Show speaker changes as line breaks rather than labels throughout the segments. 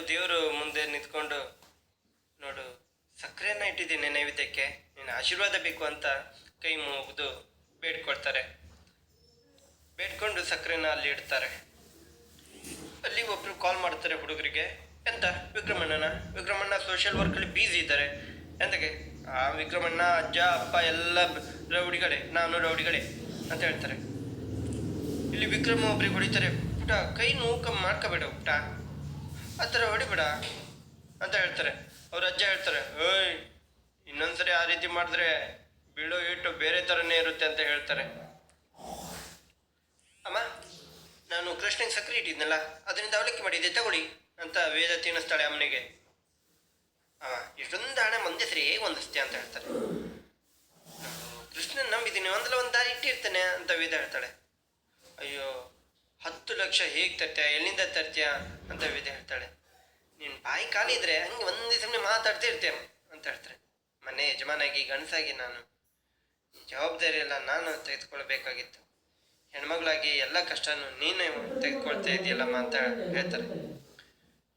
ಅವರು ದೇವರು ಮುಂದೆ ನಿಂತ್ಕೊಂಡು ನೋಡು ಸಕ್ಕರೆಯನ್ನ ಇಟ್ಟಿದ್ದೀನಿ ನೈವೇದ್ಯಕ್ಕೆ. ನೀನು ಆಶೀರ್ವಾದ ಬೇಕು ಅಂತ ಕೈ ಮುಗಿದು ಬೇಡ್ಕೊಳ್ತಾರೆ. ಬೇಡ್ಕೊಂಡು ಸಕ್ಕರೆನ ಅಲ್ಲಿ ಇಡ್ತಾರೆ. ಅಲ್ಲಿ ಒಬ್ರು ಕಾಲ್ ಮಾಡ್ತಾರೆ ಹುಡುಗರಿಗೆ, ಎಂತ, ವಿಕ್ರಮಣ್ಣನ? ವಿಕ್ರಮಣ್ಣ ಸೋಷಿಯಲ್ ವರ್ಕಲ್ಲಿ ಬೀಸಿ ಇದ್ದಾರೆ. ಎಂತಕ್ಕೆ? ಆ ವಿಕ್ರಮಣ್ಣ, ಅಜ್ಜ, ಅಪ್ಪ, ಎಲ್ಲ ರೌಡಿಗಳೇ, ನಾನು ರೌಡಿಗಳೇ ಅಂತ ಹೇಳ್ತಾರೆ. ಇಲ್ಲಿ ವಿಕ್ರಮ ಒಬ್ರಿಗೆ ಹೊಡಿತಾರೆ, ಪುಟ, ಕೈ ನೋವು ಕಮ್ಮಿ ಮಾಡ್ಕೋಬೇಡ, ಪುಟ. ಆ ಥರ ಹೊಡಿಬೇಡ ಅಂತ ಹೇಳ್ತಾರೆ. ಅವ್ರ ಅಜ್ಜ ಹೇಳ್ತಾರೆ, ಓಯ್, ಇನ್ನೊಂದ್ಸರಿ ಆ ರೀತಿ ಮಾಡಿದ್ರೆ ಬೀಳೋ ಏಟು ಬೇರೆ ಥರನೇ ಇರುತ್ತೆ ಅಂತ ಹೇಳ್ತಾರೆ. ಅಮ್ಮ, ನಾನು ಕೃಷ್ಣಗೆ ಸಕ್ಕರೆ ಇಟ್ಟಿದ್ನಲ್ಲ, ಅದರಿಂದ ಅವಲಕ್ಕಿ ಮಾಡಿದ್ದೆ, ತಗೊಳ್ಳಿ ಅಂತ ವೇದ ತಿನ್ನಿಸ್ತಾಳೆ ಅಮ್ಮನಿಗೆ. ಅವ ಇಷ್ಟೊಂದು ಹಣ ಒಂದೇ ಸರಿ ಹೇಗೆ ಹೊಂದಿಸ್ತೆ ಅಂತ ಹೇಳ್ತಾರೆ. ಕೃಷ್ಣನ್ ನಂಬಿದ್ದೀನಿ ಒಂದಲ್ಲ ಒಂದು ದಾರಿ ಇಟ್ಟಿರ್ತಾನೆ, ಅಂತ ವೇದ ಹೇಳ್ತಾಳೆ. ಅಯ್ಯೋ ಹತ್ತು ಲಕ್ಷ ಹೇಗೆ ತರ್ತೀಯ? ಎಲ್ಲಿಂದ ತರ್ತೀಯ ಅಂತ ವಿಧ ಹೇಳ್ತಾಳೆ. ನಿನ್ನ ಬಾಯಿ ಖಾಲಿ ಇದ್ರೆ ಹಂಗೆ ಒಂದೇ ಸಮಯ ಮಾತಾಡ್ತಾ ಇರ್ತೇನೆ ಅಂತ ಹೇಳ್ತಾರೆ. ಮನೆ ಯಜಮಾನಾಗಿ ಗಂಡಸಾಗಿ ನಾನು ಜವಾಬ್ದಾರಿ ಎಲ್ಲ ನಾನು ತೆಗೆದುಕೊಳ್ಬೇಕಾಗಿತ್ತು. ಹೆಣ್ಮಗಳಾಗಿ ಎಲ್ಲ ಕಷ್ಟನೂ ನೀನು ತೆಗೆದುಕೊಳ್ತಾ ಇದೆಯಲ್ಲಮ್ಮ ಅಂತ ಹೇಳ್ತಾರೆ.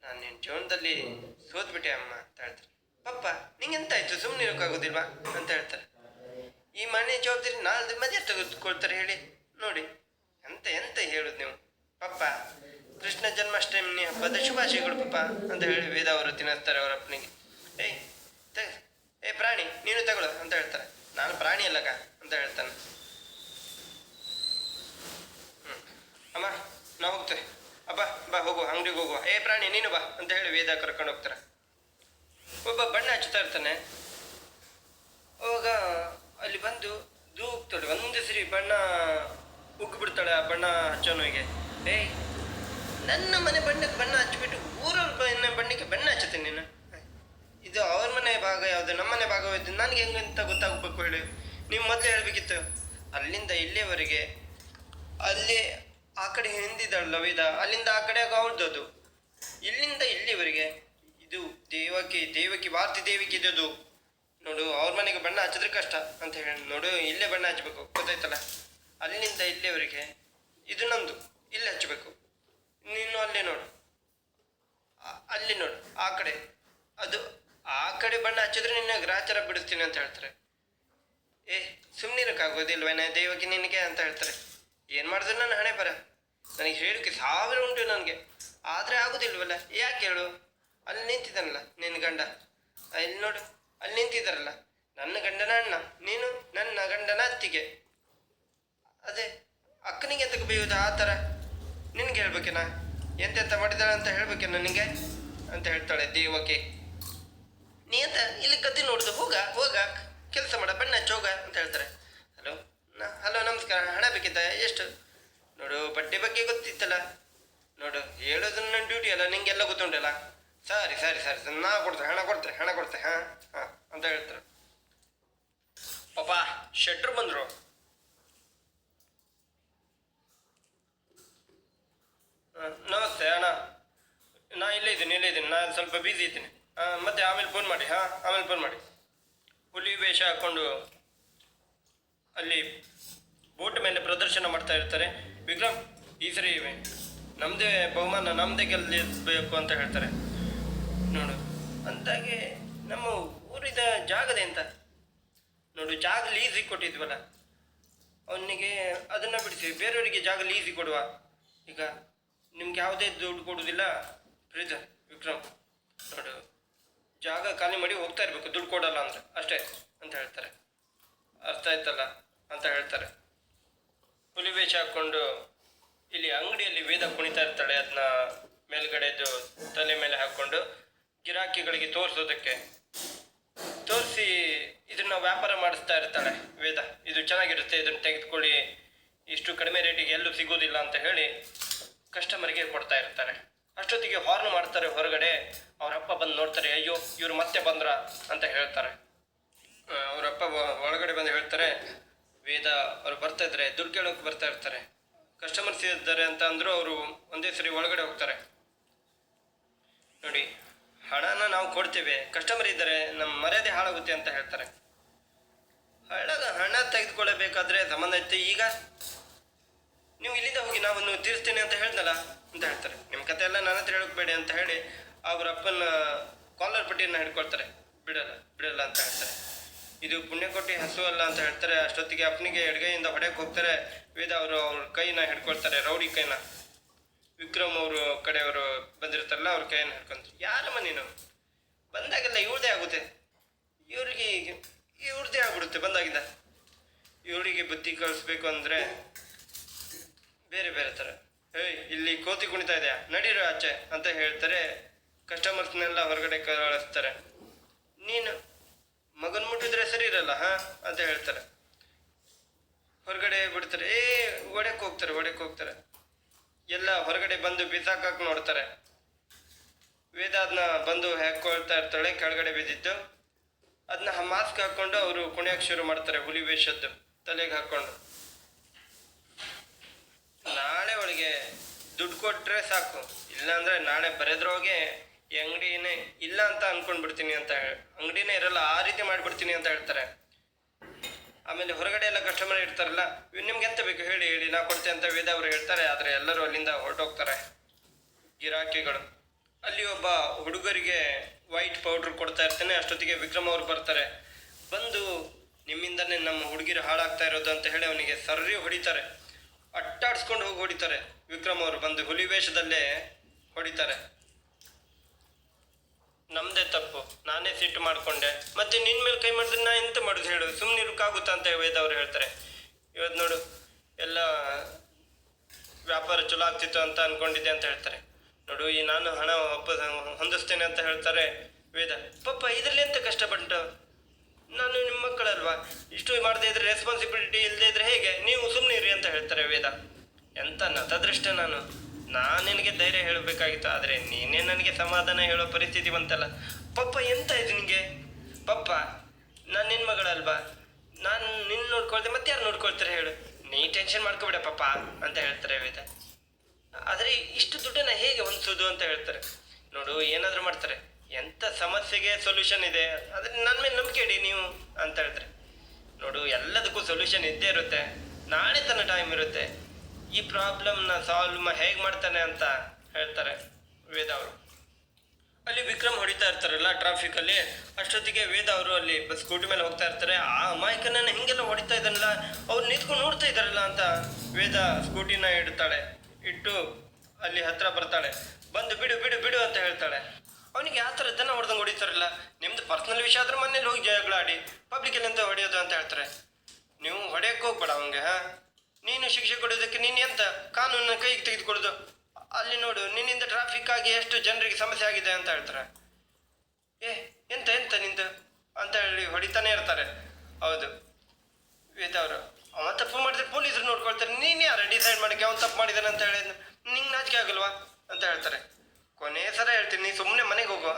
ನಾನು ನಿನ್ನ ಜೀವನದಲ್ಲಿ ಸೋತ್ಬಿಟ್ಟೆ ಅಮ್ಮ, ಅಂತ ಹೇಳ್ತಾರೆ. ಪಪ್ಪ, ನಿಂಗೆಂತಾಯ್ತು? ಸುಮ್ಮನೆ ಇರೋಕ್ಕಾಗೋದಿಲ್ವಾ? ಅಂತ ಹೇಳ್ತಾರೆ. ಈ ಮನೆ ಜವಾಬ್ದಾರಿ ನಾಳೆ ಮದುವೆ ತೆಗೆದುಕೊಳ್ತಾರೆ ಹೇಳಿ. ನೋಡಿ ಎಂತ ಎಂತ ಹೇಳುದು ನೀವು? ಪಪ್ಪ, ಕೃಷ್ಣ ಜನ್ಮಾಷ್ಟಮಿ ಹಬ್ಬದ ಶುಭಾಶಯಗಳು ಪಪ್ಪ ಅಂತ ಹೇಳಿ ವೇದ ಅವರು ತಿನ್ನಿಸ್ತಾರೆ ಅವರ ಅಪ್ಪನಿಗೆ. ಏಯ್ ಏ ಪ್ರಾಣಿ, ನೀನು ತಗೊಳ್ಳು ಅಂತ ಹೇಳ್ತಾರೆ. ನಾನು ಪ್ರಾಣಿ ಅಲ್ಲಕ ಅಂತ ಹೇಳ್ತಾನೆ. ಅಮ್ಮ, ನಾ ಹೋಗ್ತೇವೆ ಅಬ್ಬ, ಬಾ ಹೋಗು ಅಂಗಡಿಗೆ ಹೋಗುವ. ಏ ಪ್ರಾಣಿ, ನೀನು ಬಾ ಅಂತ ಹೇಳಿ ವೇದ ಕರ್ಕೊಂಡು ಹೋಗ್ತಾರೆ ಒಬ್ಬ ಬಣ್ಣ ಹಚ್ಚುತ್ತಾ ಇರ್ತಾನೆ ಅವಾಗ ಅಲ್ಲಿ ಬಂದು ದೂಗ್ತಾಳೆ ಒಂದು ಸರಿ ಬಣ್ಣ ಉಗ್ಗಿ ಬಿಡ್ತಾಳೆ ಹಚ್ಚೋನು ಹೀಗೆ. ಏಯ್ ನನ್ನ ಮನೆ ಬಣ್ಣಕ್ಕೆ ಬಣ್ಣ ಹಚ್ಚಿಬಿಟ್ಟು ಊರವ್ರ ಬಣ್ಣ ಬಣ್ಣಕ್ಕೆ ಬಣ್ಣ ಹಚ್ಚುತ್ತೀನಿ ನೀನು? ಇದು ಅವ್ರ ಮನೆ ಭಾಗ ಯಾವುದು? ನಮ್ಮ ಮನೆ ಭಾಗವಾದ್ದು ನನಗೆ ಹೆಂಗಂತ ಗೊತ್ತಾಗಬೇಕು ಹೇಳಿ. ನೀವು ಮೊದಲು ಹೇಳಬೇಕಿತ್ತು. ಅಲ್ಲಿಂದ ಇಲ್ಲಿಯವರೆಗೆ ಅಲ್ಲಿ ಆ ಕಡೆ ಹಿಂದಿದಳಲ್ಲ ವೇದ ಅಲ್ಲಿಂದ ಆ ಕಡೆ ಅವಳದದು ಇಲ್ಲಿಂದ ಇಲ್ಲಿವರೆಗೆ ಇದು ದೇವಕಿ ದೇವಕಿ ಭಾರತಿ ದೇವಿಗೆ ಇದ್ದದು ನೋಡು, ಅವ್ರ ಮನೆಗೆ ಬಣ್ಣ ಹಚ್ಚಿದ್ರೆ ಕಷ್ಟ ಅಂತ ಹೇಳಿ ನೋಡು, ಇಲ್ಲೇ ಬಣ್ಣ ಹಚ್ಚಬೇಕು ಗೊತ್ತಾಯ್ತಲ್ಲ? ಅಲ್ಲಿಂದ ಇಲ್ಲಿವರೆಗೆ ಇದು ನಂದು. ಇಲ್ಲಿ ಹಚ್ಚಬೇಕು. ನೀನು ಅಲ್ಲೇ ನೋಡು. ಅಲ್ಲಿ ನೋಡು. ಆ ಕಡೆ. ಅದು ಆ ಕಡೆ ಬಣ್ಣ ಹಚ್ಚಿದ್ರೆ ನಿನ್ನ ಗ್ರಾಚಾರ ಬಿಡಿಸ್ತೀನಿ ಅಂತ ಹೇಳ್ತಾರೆ. ಏ ಸುಮ್ಮನಿರಕ್ಕಾಗೋದಿಲ್ವೇನ ದೈವಕ್ಕೆ ನಿನಗೆ ಅಂತ ಹೇಳ್ತಾರೆ. ಏನು ಮಾಡಿದ್ರೆ ನನ್ನ ಹಣೆ ಬರ? ನನಗೆ ಹೇಳೋಕ್ಕೆ ಸಾವಿರ ಉಂಟು ನನಗೆ. ಆದರೆ ಆಗೋದಿಲ್ವಲ್ಲ? ಯಾಕೆ ಹೇಳು? ಅಲ್ಲಿ ನಿಂತಿದ್ದಾನಲ್ಲ ನಿನ್ನ ಗಂಡ. ಇಲ್ಲಿ ನೋಡು. ಅಲ್ಲಿ ನಿಂತಿದ್ದಾರಲ್ಲ. ನನ್ನ ಗಂಡನ ಅಣ್ಣ. ನೀನು ನನ್ನ ಗಂಡನ ಅತ್ತಿಗೆ. ಅದೇ. ಅಕ್ಕನಿಗೆ ಎಂತಕ್ಕೆ ಬೇಯುವುದು ಆ ಥರ. ನಿನಗೆ ಹೇಳ್ಬೇಕೇನ? ಎಂತೆಂತ ಮಾಡಿದಾಳೆ ಅಂತ ಹೇಳ್ಬೇಕೇನ ನಿನಗೆ? ಅಂತ ಹೇಳ್ತಾಳೆ ದೇವಕ್ಕೆ ನೀ ಅಂತ ಇಲ್ಲಿ ಕತ್ತಿ ನೋಡುದು ಹೋಗ ಹೋಗ ಕೆಲಸ ಮಾಡ, ಬಣ್ಣ ಚೋಗ ಅಂತ ಹೇಳ್ತಾರೆ. ಹಲೋ? ಹಲೋ, ನಮಸ್ಕಾರ. ಹಣ ಬೇಕಿದ್ದ ಎಷ್ಟು? ನೋಡು ಬಡ್ಡಿ ಬಗ್ಗೆ ಗೊತ್ತಿತ್ತಲ್ಲ. ನೋಡು ಹೇಳೋದು ನನ್ನ ಡ್ಯೂಟಿ ಅಲ್ಲ, ನಿಂಗೆಲ್ಲ ಗೊತ್ತುಂಟಲ್ಲ. ಸರಿ ಸರಿ ಸರಿ, ಸರ್. ನಾ ಕೊಡ್ತೇನೆ, ಹಣ ಕೊಡ್ತೇನೆ ಹಣ ಕೊಡ್ತೇನೆ, ಹಾಂ ಹಾಂ, ಅಂತ ಹೇಳ್ತಾರೆ. ಪಾಪ ಶೆಟ್ರು ಬಂದರು ನಮಸ್ತೆ ಅಣ್ಣ ನಾ ಇಲ್ಲೇ ಇದ್ದೀನಿ ಇಲ್ಲೇ ಇದ್ದೀನಿ ನಾನು ಸ್ವಲ್ಪ ಬ್ಯುಸಿ ಇದ್ದೀನಿ. ಮತ್ತೆ ಆಮೇಲೆ ಫೋನ್ ಮಾಡಿ, ಹಾಂ? ಆಮೇಲೆ ಫೋನ್ ಮಾಡಿ. ಹುಲಿ ವೇಷ ಹಾಕ್ಕೊಂಡು ಅಲ್ಲಿ ಬೋಟ್ ಮೇಲೆ ಪ್ರದರ್ಶನ ಮಾಡ್ತಾ ಇರ್ತಾರೆ. ವಿಕ್ರಮ್, ಈ ಸರಿ ನಮ್ಮದೇ ಬಹುಮಾನ ನಮ್ಮದೇ ಗೆಲ್ಲಿಸಬೇಕು ಅಂತ ಹೇಳ್ತಾರೆ. ನೋಡು ಅಂದಾಗೆ ನಮ್ಮ ಊರಿದ ಜಾಗದ ಎಂತ? ನೋಡು, ಜಾಗ ಲೀಸಿಗೆ ಕೊಟ್ಟಿದ್ವಲ್ಲ. ಅವನಿಗೆ ಅದನ್ನು ಬಿಡಿಸಿ, ಬೇರೆಯವರಿಗೆ ಜಾಗ ಲೀಸಿಗೆ ಕೊಡುವ. ಈಗ ನಿಮ್ಗೆ ಯಾವುದೇ ದುಡ್ಡು ಕೊಡುವುದಿಲ್ಲ ಪ್ರೀತ ವಿಕ್ರಮ್ ನೋಡು ಜಾಗ ಖಾಲಿ ಮಾಡಿ ಹೋಗ್ತಾ ಇರಬೇಕು, ದುಡ್ಡು ಕೊಡಲ್ಲ ಅಂದ್ರೆ. ಅಷ್ಟೇ ಅಂತ ಹೇಳ್ತಾರೆ. ಅರ್ಥ ಆಯ್ತಲ್ಲ ಅಂತ ಹೇಳ್ತಾರೆ. ಹುಲಿ ವೇಷ ಹಾಕ್ಕೊಂಡು ಇಲ್ಲಿ ಅಂಗಡಿಯಲ್ಲಿ ವೇದ ಕುಣಿತಾ ಇರ್ತಾಳೆ ಅದನ್ನ ಮೇಲ್ಗಡೆದು ತಲೆ ಮೇಲೆ ಹಾಕ್ಕೊಂಡು ಗಿರಾಕಿಗಳಿಗೆ ತೋರಿಸೋದಕ್ಕೆ. ತೋರಿಸಿ ಇದನ್ನ ವ್ಯಾಪಾರ ಮಾಡಿಸ್ತಾ ಇರ್ತಾಳೆ ವೇದ. ಇದು ಚೆನ್ನಾಗಿರುತ್ತೆ, ಇದನ್ನು ತೆಗೆದುಕೊಳ್ಳಿ, ಇಷ್ಟು ಕಡಿಮೆ ರೇಟಿಗೆ ಎಲ್ಲೂ ಸಿಗೋದಿಲ್ಲ ಅಂತ ಹೇಳಿ ಕಸ್ಟಮರ್ಗೆ ಕೊಡ್ತಾ ಇರ್ತಾರೆ. ಅಷ್ಟೊತ್ತಿಗೆ ಹಾರ್ನ್ ಮಾಡ್ತಾರೆ ಹೊರಗಡೆ. ಅವರಪ್ಪ ಬಂದು ನೋಡ್ತಾರೆ, ಅಯ್ಯೋ, ಇವರು ಮತ್ತೆ ಬಂದ್ರ? ಅಂತ ಹೇಳ್ತಾರೆ. ಅವರಪ್ಪ ಒಳಗಡೆ ಬಂದು ಹೇಳ್ತಾರೆ, ವೇದ, ಅವ್ರು ಬರ್ತಾ ಇದ್ದಾರೆ, ದುಡ್ಡು ಕೇಳೋಕೆ ಬರ್ತಾ ಇರ್ತಾರೆ. ಕಸ್ಟಮರ್ಸ್ ಇದ್ದಾರೆ ಅಂತ ಅಂದರೂ ಅವರು ಒಂದೇ ಸರಿ ಒಳಗಡೆ ಹೋಗ್ತಾರೆ. ನೋಡಿ, ಹಣನ ನಾವು ಕೊಡ್ತೇವೆ ಕಸ್ಟಮರ್ ಇದ್ದಾರೆ ನಮ್ಮ ಮರ್ಯಾದೆ ಹಾಳಾಗುತ್ತೆ ಅಂತ ಹೇಳ್ತಾರೆ. ಹಣ ಹಣ ತೆಗೆದುಕೊಳ್ಳಬೇಕಾದ್ರೆ ಸಂಬಂಧ ಇತ್ತು ಈಗ? ನೀವು ಇಲ್ಲಿಂದ ಹೋಗಿ ನಾವನ್ನು ತೀರಿಸ್ತೇನೆ ಅಂತ ಹೇಳ್ದಲ್ಲ ಅಂತ ಹೇಳ್ತಾರೆ. ನಿಮ್ಮ ಕತೆ ಎಲ್ಲ ನನ್ನ ಹತ್ರ ಹೇಳೋಕೆ ಬೇಡಿ ಅಂತ ಹೇಳಿ ಅವರ ಅಪ್ಪನ ಕಾಲರ್ ಪಟ್ಟಿಯನ್ನು ಹಿಡ್ಕೊಳ್ತಾರೆ. ಬಿಡಲ್ಲ ಬಿಡಲ್ಲ ಅಂತ ಹೇಳ್ತಾರೆ. ಇದು ಪುಣ್ಯಕೋಟಿ ಹಸು ಅಲ್ಲ ಅಂತ ಹೇಳ್ತಾರೆ. ಅಷ್ಟೊತ್ತಿಗೆ ಅಪ್ಪನಿಗೆ ಎಡಗೈಯಿಂದ ಹೊಡೆಯಕ್ಕೆ ಹೋಗ್ತಾರೆ. ವೇದ ಅವರು ಅವ್ರ ಕೈನ ಹಿಡ್ಕೊಳ್ತಾರೆ, ರೌಡಿ ಕೈನ. ವಿಕ್ರಮ್ ಅವರು ಕಡೆಯವರು ಬಂದಿರ್ತಾರಲ್ಲ ಅವ್ರ ಕೈಯನ್ನು ಹಿಡ್ಕೊಂತಾರೆ. ಯಾರಮ್ಮ ನೀನು ಬಂದಾಗೆಲ್ಲ ಇವ್ರದೇ ಆಗುತ್ತೆ. ಇವ್ರಿಗೆ, ಇವ್ರದೇ ಆಗ್ಬಿಡುತ್ತೆ, ಬಂದಾಗಿಂದ. ಇವರಿಗೆ ಬುದ್ಧಿ ಕಳಿಸ್ಬೇಕು ಅಂದರೆ ಬೇರೆ ಬೇರೆ ಥರ ಏಯ್, ಇಲ್ಲಿ ಕೋತಿ ಕುಣಿತಾ ಇದೆಯಾ? ನಡೀರು ಆಚೆ ಅಂತ ಹೇಳ್ತಾರೆ. ಕಸ್ಟಮರ್ಸ್ನೆಲ್ಲ ಹೊರಗಡೆ ಕಳಿಸ್ತಾರೆ ನೀನು ಮಗನ್ ಮುಟ್ಟಿದ್ರೆ ಸರಿ ಇರಲ್ಲ, ಹಾ? ಅಂತ ಹೇಳ್ತಾರೆ. ಹೊರಗಡೆ ಬಿಡ್ತಾರೆ. ಏ, ಒಡೆಕ್ ಹೋಗ್ತಾರೆ ಒಡೆಕ್ ಹೋಗ್ತಾರೆ. ಎಲ್ಲ ಹೊರಗಡೆ ಬಂದು ಬಿಸಾಕಕ್ಕೆ ನೋಡ್ತಾರೆ. ವೇದ ಬಂದು ಹಾಕೊಳ್ತಾ ಇರ್ತಾಳೆ, ಕೆಳಗಡೆ ಬಿದ್ದಿದ್ದು. ಅದನ್ನ ಮಾಸ್ಕ್ ಹಾಕೊಂಡು ಅವರು ಕುಣಿಯಕ್ಕೆ ಶುರು ಮಾಡ್ತಾರೆ, ಹುಲಿ ವೇಷದ್ದು, ತಲೆಗೆ ಹಾಕೊಂಡು. ನಾಳೆ ಒಳಗೆ ದುಡ್ಡು ಕೊಟ್ರೆ ಸಾಕು. ಇಲ್ಲಾಂದ್ರೆ ನಾಳೆ ಬರೆದ್ರೋಗೆ ಈ ಅಂಗಡಿನೇ ಇಲ್ಲ ಅಂತ ಅನ್ಕೊಂಡ್ಬಿಡ್ತೀನಿ ಅಂತ ಅಂಗಡಿನೇ ಇರಲ್ಲ, ಆ ರೀತಿ ಮಾಡಿಬಿಡ್ತೀನಿ ಅಂತ ಹೇಳ್ತಾರೆ. ಆಮೇಲೆ ಹೊರಗಡೆ ಎಲ್ಲ ಕಸ್ಟಮರ್ ಇರ್ತಾರಲ್ಲ ನಿಮ್ಗೆ ಎಂತ ಬೇಕು ಹೇಳಿ ಹೇಳಿ, ನಾ ಕೊಡ್ತೇನೆ ಅಂತ ವೇದ ಅವರು ಹೇಳ್ತಾರೆ, ಆದರೆ ಎಲ್ಲರೂ ಅಲ್ಲಿಂದ ಹೊರಟೋಗ್ತಾರೆ. ಗಿರಾಕಿಗಳು. ಅಲ್ಲಿ ಒಬ್ಬ ಹುಡುಗರಿಗೆ ವೈಟ್ ಪೌಡ್ರ್ ಕೊಡ್ತಾ ಇರ್ತಾನೆ, ಅಷ್ಟೊತ್ತಿಗೆ ವಿಕ್ರಮ್ ಅವರು ಬರ್ತಾರೆ. ಬಂದು ನಿಮ್ಮಿಂದನೇ ನಮ್ಮ ಹುಡುಗಿರು ಹಾಳಾಗ್ತಾ ಇರೋದು ಅಂತ ಹೇಳಿ ಅವನಿಗೆ ಸರ್ರಿ ಹೊಡಿತಾರೆ. ಅಟ್ಟಾಡ್ಸ್ಕೊಂಡು ಹೋಗಿ ಹೊಡಿತಾರೆ. ವಿಕ್ರಮ್ ಅವರು ಬಂದು ಹುಲಿ ವೇಷದಲ್ಲೇ ಹೊಡಿತಾರೆ. ನಮ್ದೇ ತಪ್ಪು. ನಾನೇ ಸಿಟ್ಟು ಮಾಡ್ಕೊಂಡೆ. ಮತ್ತೆ ನಿನ್ನ ಮೇಲೆ ಕೈ ಮಾಡಿದ್ರೆ ನಾ ಎಂತ ಮಾಡುದು ಹೇಳು? ಸುಮ್ಮನೆ ಇರೋಕ್ಕಾಗುತ್ತಾ ಅಂತ ವೇದ ಅವ್ರು ಹೇಳ್ತಾರೆ. ಇವತ್ತು ನೋಡು, ಎಲ್ಲ ವ್ಯಾಪಾರ ಚಲೋ ಆಗ್ತಿತ್ತು ಅಂತ ಅನ್ಕೊಂಡಿದ್ದೆ ಅಂತ ಹೇಳ್ತಾರೆ. ನೋಡು, ಈ ನಾನು ಹಣ ವಾಪಸ್ ಹೊಂದಿಸ್ತೇನೆ ಅಂತ ಹೇಳ್ತಾರೆ ವೇದ. ಪಪ್ಪ ಇದರಲ್ಲಿ ಎಂತ ಕಷ್ಟಪಟ್ಟು? ನಾನು ನಿಮ್ಮ ಮಕ್ಕಳಲ್ವಾ? ಇಷ್ಟು ಮಾಡದೇ ಇದ್ರೆ ರೆಸ್ಪಾನ್ಸಿಬಿಲಿಟಿ ಇಲ್ಲದೆ ಇದ್ರೆ ಹೇಗೆ? ನೀವು ಸುಮ್ಮನೆ ಇರಿ ಅಂತ ಹೇಳ್ತಾರೆ ವೇದ. ಎಂತ ನತದೃಷ್ಟ ನಾನು? ನಾನು ನಿನಗೆ ಧೈರ್ಯ ಹೇಳಬೇಕಾಗಿತ್ತು, ಆದರೆ ನೀನೇ ನನಗೆ ಸಮಾಧಾನ ಹೇಳೋ ಪರಿಸ್ಥಿತಿ ಬಂತಲ್ಲ. ಪಪ್ಪ ಎಂತ ಇದು ನಿನಗೆ ಪಪ್ಪ ನಾನು ನಿನ್ನ ಮಗಳಲ್ವಾ? ನಾನು ನಿನ್ನ ನೋಡ್ಕೊಳ್ತೆ ಮತ್ತೆ ಯಾರು ನೋಡ್ಕೊಳ್ತಾರೆ ಹೇಳು? ನೀ ಟೆನ್ಷನ್ ಮಾಡ್ಕೋಬೇಡ ಪಪ್ಪ ಅಂತ ಹೇಳ್ತಾರೆ ವೇದ. ಆದರೆ ಇಷ್ಟು ದುಡ್ಡನ್ನ ಹೇಗೆ ಹೊಂದಿಸೋದು ಅಂತ ಹೇಳ್ತಾರೆ. ನೋಡು, ಏನಾದರೂ ಮಾಡ್ತಾರೆ. ಎಂಥ ಸಮಸ್ಯೆಗೆ ಸೊಲ್ಯೂಷನ್ ಇದೆ? ಅದ್ರ ನನ್ನ ಮೇಲೆ ನಂಬಿಕೆ ಇಡಿ ನೀವು ಅಂತ ಹೇಳಿದ್ರೆ. ನೋಡು, ಎಲ್ಲದಕ್ಕೂ ಸೊಲ್ಯೂಷನ್ ಇದ್ದೇ ಇರುತ್ತೆ. ನಾಳೆ ತನ್ನ ಟೈಮ್ ಇರುತ್ತೆ. ಈ ಪ್ರಾಬ್ಲಮ್ನ ಸಾಲ್ವ್ ಹೇಗೆ ಮಾಡ್ತಾನೆ ಅಂತ ಹೇಳ್ತಾರೆ ವೇದ ಅವರು. ಅಲ್ಲಿ ವಿಕ್ರಮ್ ಹೊಡಿತಾ ಇರ್ತಾರಲ್ಲ ಟ್ರಾಫಿಕ್ ಅಲ್ಲಿ. ಅಷ್ಟೊತ್ತಿಗೆ ವೇದ ಅವರು ಅಲ್ಲಿ ಬಸ್ ಸ್ಕೂಟಿ ಮೇಲೆ ಹೋಗ್ತಾ ಇರ್ತಾರೆ. ಆ ಅಮಾಯಕನನ್ನ ಹಿಂಗೆಲ್ಲ ಹೊಡಿತಾ ಇದ್ದಾನಲ್ಲ, ಅವ್ರು ನಿಂತ್ಕೊಂಡು ನೋಡ್ತಾ ಇದ್ದಾರಲ್ಲ ಅಂತ ವೇದ ಸ್ಕೂಟಿನ ಇಡ್ತಾಳೆ ಇಟ್ಟು ಅಲ್ಲಿ ಹತ್ರ ಬರ್ತಾಳೆ. ಬಂದು ಬಿಡು ಬಿಡು ಬಿಡು ಅಂತ ಹೇಳ್ತಾಳೆ. ಅವನಿಗೆ ಯಾವ ಥರ ದನ ಹೊಡೆದಂಗೆ ಹೊಡಿತಾರಲ್ಲ, ನಿಮ್ದು ಪರ್ಸನಲ್ ವಿಷಯ ಆದ್ರೆ ಮನೇಲಿ ಹೋಗಿ ಜಗಳ ಆಡಿ ಪಬ್ಲಿಕಲ್ಲಿ ಎಂತ ಹೊಡೆಯೋದು ಅಂತ ಹೇಳ್ತಾರೆ. ನೀವು ಹೊಡೆಯಕ್ಕೆ ಹೋಗ್ಬೇಡ ಅವಂಗೆ, ಹಾಂ? ನೀನು ಶಿಕ್ಷೆ ಕೊಡೋದಕ್ಕೆ ನೀನು ಎಂತ ಕಾನೂನನ್ನ ಕೈಗೆ ತೆಗೆದುಕೊಡೋದು ಅಲ್ಲಿ ನೋಡು, ನಿನ್ನಿಂದ ಟ್ರಾಫಿಕ್ ಆಗಿ ಎಷ್ಟು ಜನರಿಗೆ ಸಮಸ್ಯೆ ಆಗಿದೆ ಅಂತ ಹೇಳ್ತಾರೆ. ಏ, ಎಂತ ಎಂತ ನಿಂದು? ಅಂತ ಹೇಳಿ ಹೊಡಿತಾನೆ ಇರ್ತಾರೆ. ಹೌದು. ವೇದ ಅವರು, ಅವ ತಪ್ಪು ಮಾಡಿದ್ರೆ ಪೊಲೀಸರು ನೋಡ್ಕೊಳ್ತಾರೆ. ನೀನು ಯಾರು? ಡಿಸೈಡ್ ಮಾಡಕ್ಕೆ ಅವನು ತಪ್ಪು ಮಾಡಿದಾನೆ ಅಂತ ಹೇಳಿ, ನಿಂಗೆ ನಾಚಿಕೆ ಆಗಲ್ವಾ? ಅಂತ ಹೇಳ್ತಾರೆ. ಕೊನೆ ಸಲ ಹೇಳ್ತೀನಿ ಸುಮ್ಮನೆ ಮನೆಗೆ ಹೋಗು.